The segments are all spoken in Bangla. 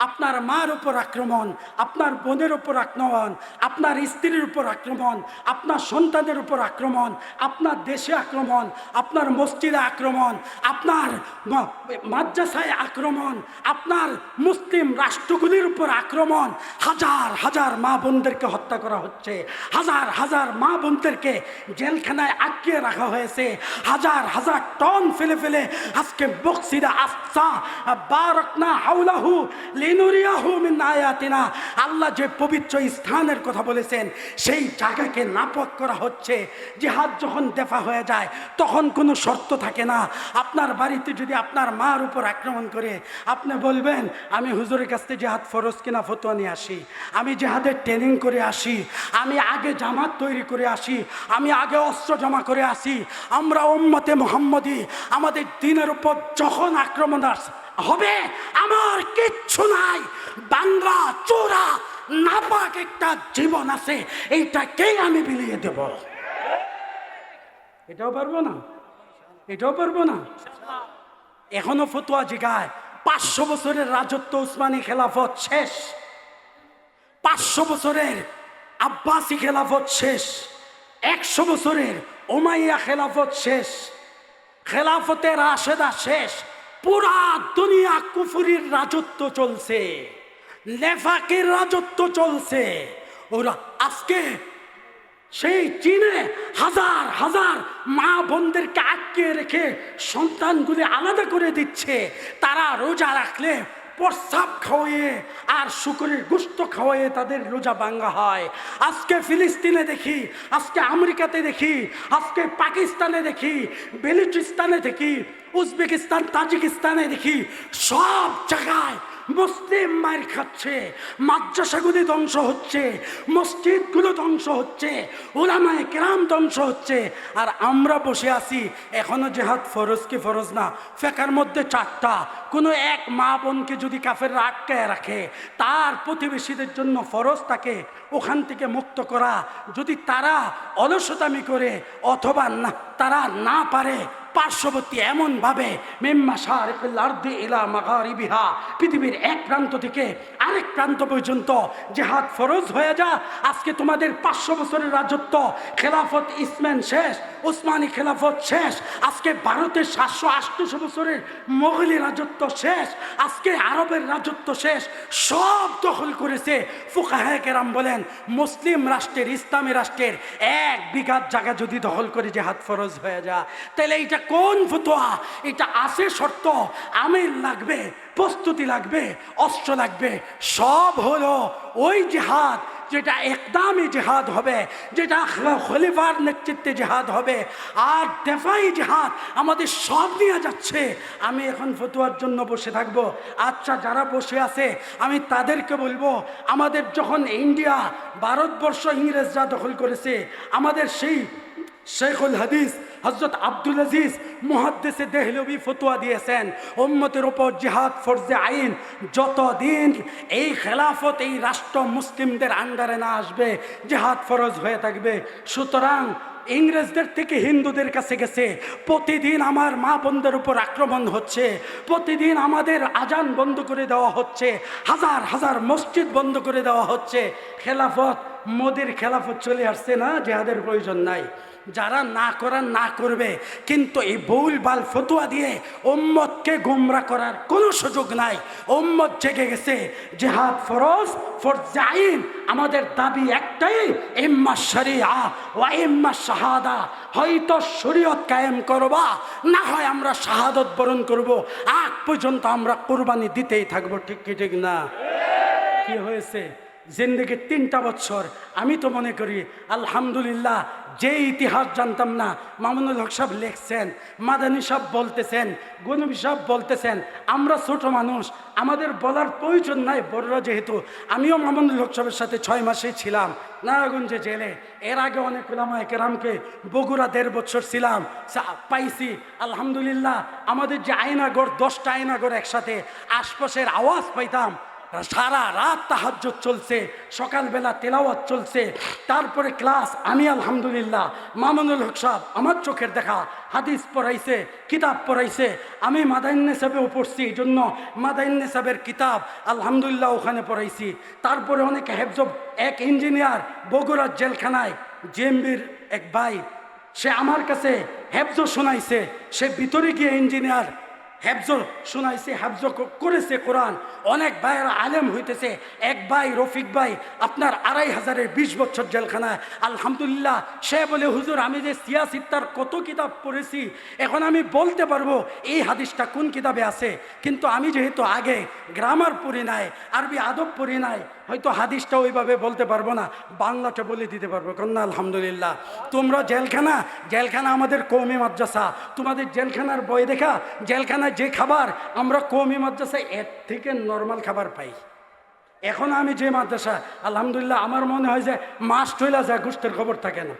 আপনার মার উপর আক্রমণ, আপনার বোনের উপর আক্রমণ, আপনার স্ত্রীর উপর আক্রমণ, আপনার সন্তানের উপর আক্রমণ, আপনার দেশে আক্রমণ, আপনার মসজিদে আক্রমণ, আপনার মাদ্রাসায় আক্রমণ, আপনার মুসলিম রাষ্ট্রগুলির উপর আক্রমণ, হাজার হাজার মা বোনদেরকে হত্যা করা হচ্ছে, হাজার হাজার মা বোনদেরকে জেলখানায় আটকে রাখা হয়েছে, হাজার হাজার টন ফেলে ফেলে আজকে বক্সিরা আফসা, বারকনা হাউলাহু লিনুরিয়াহু আয়াতিনা আল্লাহ যে পবিত্র স্থানের কথা বলেছেন, সেই জায়গাকে নাপক করা হচ্ছে। জিহাদ যখন দেফা হয়ে যায়, তখন কোনো শর্ত থাকে না। আপনার বাড়িতে যদি আপনার মার উপর আক্রমণ করে, আপনি বলবেন, আমি হুজুরের কাছ থেকে জেহাদ ফরজ কিনা ফতোয়া নিয়ে আসি। আমি জেহাদের ট্রেনিং করে আসি। আমি আগে জামাত তৈরি করে আসি। আমি আগে অস্ত্র জমা করে আসি। আমরা ওম্মতে মোহাম্মদী, আমাদের দিনের উপর যখন আক্রমণ আস- হবে? আমার কিচ্ছু নাই। বাংলা চোরা, নাপাক একটা জীবন আছে। এইটাকেই আমি বিলিয়ে দেব? এটাও পারব না? এটাও পারব না? এখনও ফতুয়া জিগায়। পাঁচশো বছরের রাজত্ব উসমানী খেলাফত শেষ। পাঁচশো বছরের আব্বাসী খেলাফত শেষ। একশো বছরের ওমাইয়া খেলাফত শেষ। খেলাফতের আশেদা শেষ। পুরা দুনিয়া কুফুরির রাজত্ব চলছে। লেফাকের রাজত্ব চলছে। ওরা আজকে সেই চীনে হাজার হাজার মা বোনদেরকে আটকে রেখে সন্তানগুলি আলাদা করে দিচ্ছে। তারা রোজা রাখলে প্রস্রাব খাওয়াইয়ে আর শুকুরের গুস্ত খাওয়াইয়ে তাদের রোজা ভাঙ্গা হয়। আজকে ফিলিস্তিনে দেখি, আজকে আমেরিকাতে দেখি, আজকে পাকিস্তানে দেখি, বেলুচিস্তানে দেখি, উজবেকিস্তান, তাজিকিস্তানে দেখি, সব জায়গায় মুসলিম মায়ের খাচ্ছে, মাদ্রাসাগুলি ধ্বংস হচ্ছে, মসজিদগুলো ধ্বংস হচ্ছে ওলামায় কেরাম ধ্বংস হচ্ছে, আর আমরা বসে আছি, এখনও জেহাদ ফরজ কি ফরজ না? ফেকার মধ্যে চারটা, কোনো এক মা বোনকে যদি কাফের আটকায় রাখে, তার প্রতিবেশীদের জন্য ফরজ তাকে ওখান থেকে মুক্ত করা, যদি তারা অলসতামি করে, অথবা না, তারা না পারে পার্শ্ববর্তী এমনভাবে, মেম্মা শারিকুল আরদি ইলা পৃথিবীর এক প্রান্ত থেকে আরেক প্রান্ত পর্যন্ত জেহাদ ফরজ হয়ে যা। আজকে তোমাদের পাঁচশো বছরের রাজত্ব, খেলাফত ইসমান শেষ ওসমানী খেলাফত শেষ। আজকে ভারতের সাতশো আটশো বছরের মোগলি রাজত্ব শেষ। আজকে আরবের রাজত্ব শেষ। সব দখল করেছে ফুকাহে কেরাম বলেন মুসলিম রাষ্ট্রের, ইসলামী রাষ্ট্রের। এক বিঘাত জায়গা যদি দখল করে জেহাদ ফরজ হয়ে যা। তাহলে এটা কোন ফতোয়া? এটা আছে শর্ত। আমির লাগবে, প্রস্তুতি লাগবে, অস্ত্র লাগবে। সব হলো ওই জেহাদ যেটা একদমই জেহাদ হবে, যেটা খলিফার নেতৃত্বে জেহাদ হবে। আর দেফাই জেহাদ আমাদের সব নিয়ে যাচ্ছে। আমি এখন ফতুয়ার জন্য বসে থাকব। আচ্ছা যারা বসে আছে, আমি তাদেরকে বলব, আমাদের যখন ইন্ডিয়া ভারতবর্ষ ইংরেজরা দখল করেছে, আমাদের সেই শেখুল হাদিস হজরত আব্দুল আজিজ মহাদ্দেশে দেহলবি ফতুয়া দিয়েছেন, উম্মতের ওপর জিহাদ ফরজে আইন যতদিন এই খেলাফত, এই রাষ্ট্র মুসলিমদের আন্ডারে না আসবে, জিহাদ ফরজ হয়ে থাকবে। সুতরাং ইংরেজদের থেকে হিন্দুদের কাছে গেছে, প্রতিদিন আমার মা বোনদের উপর আক্রমণ হচ্ছে, প্রতিদিন আমাদের আজান বন্ধ করে দেওয়া হচ্ছে, হাজার হাজার মসজিদ বন্ধ করে দেওয়া হচ্ছে। খেলাফত, মোদির খেলাফত চলে আসছে না, জেহাদের প্রয়োজন নাই। যারা না করার না করবে, কিন্তু এই বউল বাল ফতুয়া দিয়ে ওম্মতকে গোমরা করার কোনো সুযোগ নাই। ওম্মত জেগে গেছে, জেহাদ ফরজ ফরজাইন আমাদের দাবি একটাই, ইম্মা শরিয়া ও ইম্মা শাহাদা। হয়তো শরীয়ত কায়েম করবা, না হয় আমরা শাহাদত বরণ করব। আগ পর্যন্ত আমরা কোরবানি দিতেই থাকব, ঠিক কি, ঠিক না? কি হয়েছে? জিন্দগির তিনটা বছর। আমি তো মনে করি, আলহামদুলিল্লাহ, যে ইতিহাস জানতাম না, মামুনুল হক সাহেব লিখছেন, মাদানী সাহেব বলতেছেন, গনবী সাহেব বলতেছেন, আমরা ছোট মানুষ, আমাদের বলার প্রয়োজন নাই বড়রা যেহেতু। আমিও মামুনুল হক সাহেবের সাথে ছয় মাসেই ছিলাম, নারায়ণগঞ্জে জেলে। এর আগে অনেক ওলামায় কেরামকে বগুড়া দেড় বছর ছিলাম পাইছি। আলহামদুলিল্লাহ, আমাদের যে আয়নাগর দশটা আয়নাগর একসাথে আশপাশের আওয়াজ পাইতাম। সারা রাত তাহাজ্জুদ চলছে, সকালবেলা তেলাওয়াত চলছে। তারপরে ক্লাস, আমি আলহামদুলিল্লাহ, মামুনুল হক সাহেব, আমার চোখের দেখা, হাদিস পড়াইছে, কিতাব পড়াইছে। আমি মাদাইন্নে পড়ছি এই জন্য মাদাইন্নে সাহেবের কিতাব আলহামদুলিল্লাহ ওখানে পড়াইছি। তারপরে অনেক হেফজ এক ইঞ্জিনিয়ার বগুড়ার জেলখানায়, জেএমবির এক ভাই, সে আমার কাছে হেফজ শোনাইছে, সে ভিতরে গিয়ে ইঞ্জিনিয়ার হেফজ শোনাইছে, হেফজ করেছে কোরআন। অনেক ভাইয়েরা আলেম হইতেছে। এক ভাই, রফিক ভাই, আপনার আড়াই হাজারের বিশ বছর জেলখানায়। আলহামদুলিল্লাহ, সে বলে, হুজুর, আমি যে সিয়াসিত্তার কত কিতাব পড়েছি, এখন আমি বলতে পারব এই হাদিসটা কোন কিতাবে আছে। কিন্তু আমি যেহেতু আগে গ্রামার পড়ি নাই, আরবি আদব পড়ি নাই হয়তো হাদিসটা ওইভাবে বলতে পারব না, বাংলাটা বলে দিতে পারব। কন্যা, আলহামদুলিল্লাহ। তোমরা জেলখানা জেলখানা আমাদের কৌমি মাদ্রাসা। তোমাদের জেলখানার বই দেখা, জেলখানায় যে খাবার আমরা কৌমি মাদ্রাসায় এর থেকে নর্মাল খাবার পাই। এখন আমি যে মাদ্রাসা, আলহামদুলিল্লাহ, আমার মনে হয় যে মাস টইলা যায় গোষ্ঠের খবর থাকে না।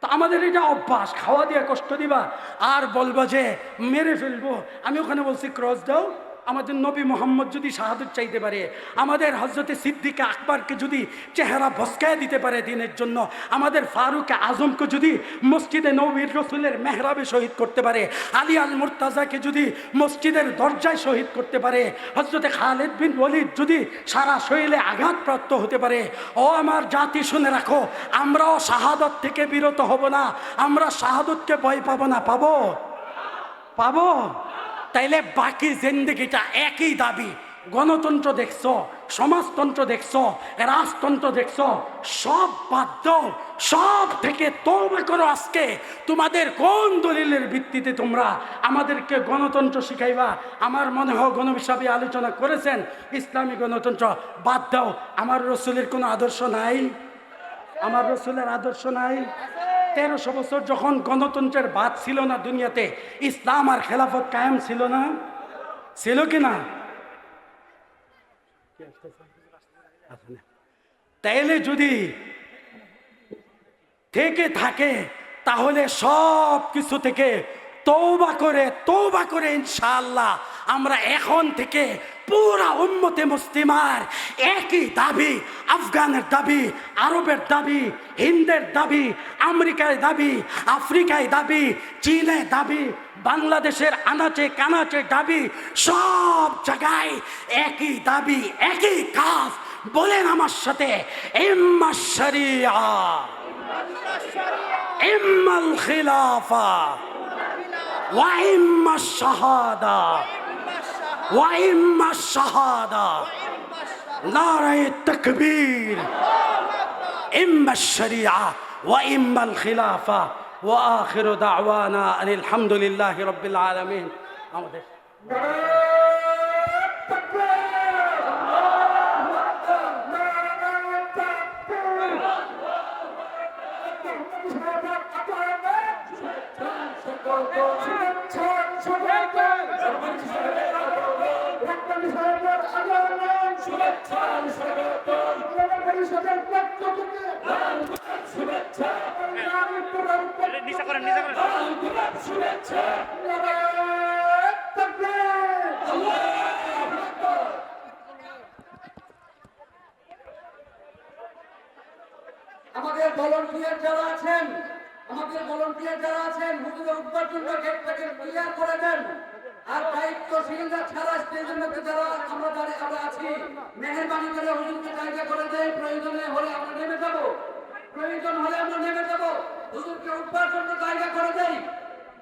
তো আমাদের এটা অভ্যাস, খাওয়া দিয়ে কষ্ট দিবা। আর বলবা যে, মেরে ফেলব। আমি ওখানে বলছি, ক্রস দাও। আমাদের নবী মোহাম্মদ যদি শাহাদত চাইতে পারে, আমাদের হজরতে সিদ্দিকা আকবরকে যদি চেহারা ভস্কায় দিতে পারে দিনের জন্য, আমাদের ফারুক আজমকে যদি মসজিদে নবীর রসুলের মেহরাবে শহীদ করতে পারে, আলী আল মুর্তাজাকে যদি মসজিদের দরজায় শহীদ করতে পারে হজরতে খালেদ বিন ওলিদ যদি সারা শরীরে আঘাতপ্রাপ্ত হতে পারে, ও আমার জাতি শুনে রাখো, আমরাও শাহাদত থেকে বিরত হব না, আমরা শাহাদতকে ভয় পাবো না, পাবো? পাবো? তাইলে বাকি জিন্দগিটা একই দাবি। গণতন্ত্র দেখছ, সমাজতন্ত্র দেখছ, রাজতন্ত্র দেখছ, সব বাদ দাও, সব থেকে তৌবা করো আজকে। তোমাদের কোন দলিলের ভিত্তিতে তোমরা আমাদেরকে গণতন্ত্র শিখাইবা? আমার মনে হয় গণবিষয়ে আলোচনা করেছেন, ইসলামী গণতন্ত্র বাদ দাও। আমার রসুলের কোনো আদর্শ নাই। আমার রসুলের আদর্শ নাই। তেরোশো বছর যখন গণতন্ত্রের বাদ ছিল না দুনিয়াতে, ইসলাম আর খেলাফত কায়েম ছিল না? ছিল কি না? তাইলে যদি থেকে থাকে, তাহলে সব কিছু থেকে তৌবা করে তৌবা করে ইনশাআল্লাহ আমরা এখন থেকে পুরা উন্মতে মুসলিমার একই দাবি, আফগানের দাবি, আরবের দাবি, হিন্দের দাবি আমেরিকায় দাবি, আফ্রিকায় দাবি, চীনে দাবি, বাংলাদেশের আনাচে কানাচে দাবি, সব জায়গায় একই দাবি, একই কাজ। বলেন আমার সাথে, ইম্মা শরিয়া। খিলাফা। ওয়া শাহাদা। وإما الشهادة. نار التكبير. إما الشريعة وإما الخلافة. وآخر دعوانا أن الحمد لله رب العالمين. আমাদের নিচা করেন নিচা করেন আমাদের ভলান্টিয়ার যারা আছেন, আমাদের ভলান্টিয়ার যারা আছেন, হুজুরের উপার্জন গেটটাকে ক্লিয়ার করে দেন আর দায়িত্বশীলরা ছাড়া স্টেজের মধ্যে যারা আমরা দাঁড়িয়ে আমরা আছি, মেহরবানি করে হুজুরকে জায়গা করে দেয় প্রয়োজনে হলে আমরা নেমে যাব। প্রয়োজন হলে আমরা নেমে যাব। হুজুরকে উঠবার জন্য জায়গা করে দেই।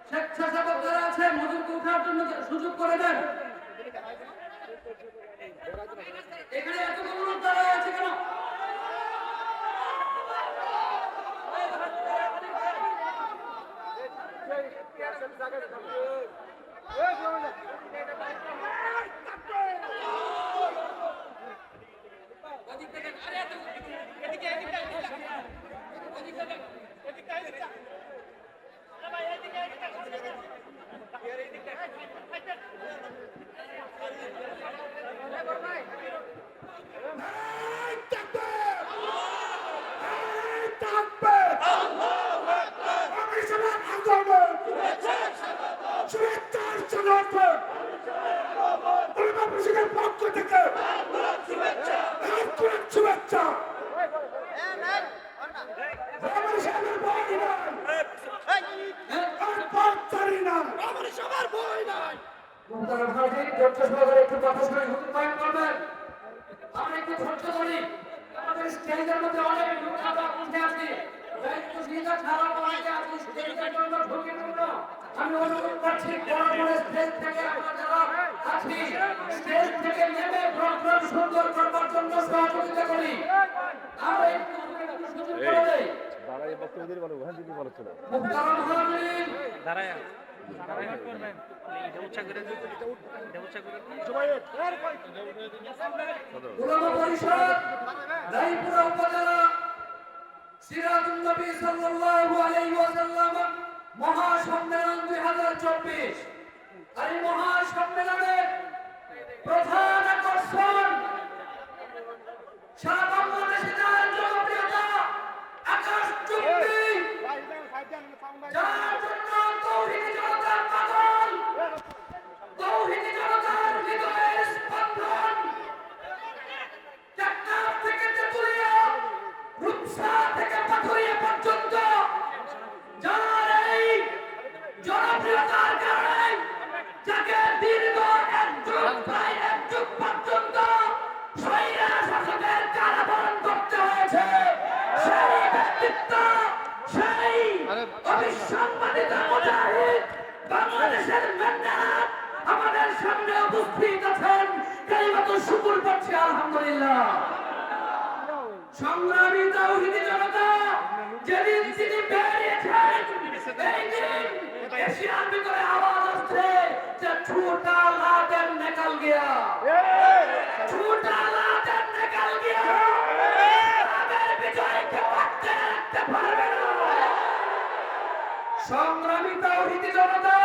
স্বেচ্ছাসেবক যারা আছেন, হুজুরকে উঠার জন্য সুযোগ করে দেন। Şuraya çağır çağır çağır. Ölüme bir şekilde bak kötü. ধৈর্য সহকারে একটু কথা শুনে হুজুর পাঠ করবেন। আমরা একটু ধৈর্য করি আমাদের স্টেজের মধ্যে অনেক লোক আমরা উঠে আছি। আমি অনুরোধ করছি স্টেজ থেকে আমরা যারা আছি স্টেজ থেকে নেমে প্রোগ্রাম সুন্দর করবার জন্য সহযোগিতা করি। আমরা একটু সুযোগ করে দাঁড়াই বক্তব্য দিয়ে বলো ওখান থেকে বলো চলো। দাঁড়ায় পরিষদ রায়পুরা উপজেলা সিরাজুল নবী সাল্লাল্লাহু আলাইহি ওয়াসাল্লাম মহাসম্মেলন 2024 আর এই মহাসম্মেলনের প্রধান আকর্ষণ সারা বাংলাদেশে যার জনপ্রিয়তা আকাশ চুম্বি যার জন্য তৌহিদি জনতার যেদিন তিনি বেরিয়েছেন এই দিন এশিয়ার ভিতরে আওয়াজ আসছে যে ছুটা লাদেন নিকল গিয়া। ছুটা লাদেন নিকল গিয়া। আমাদের বিজয়কে আটকে রাখতে পারবে না। সংগ্রামী তাওহীদি জনতা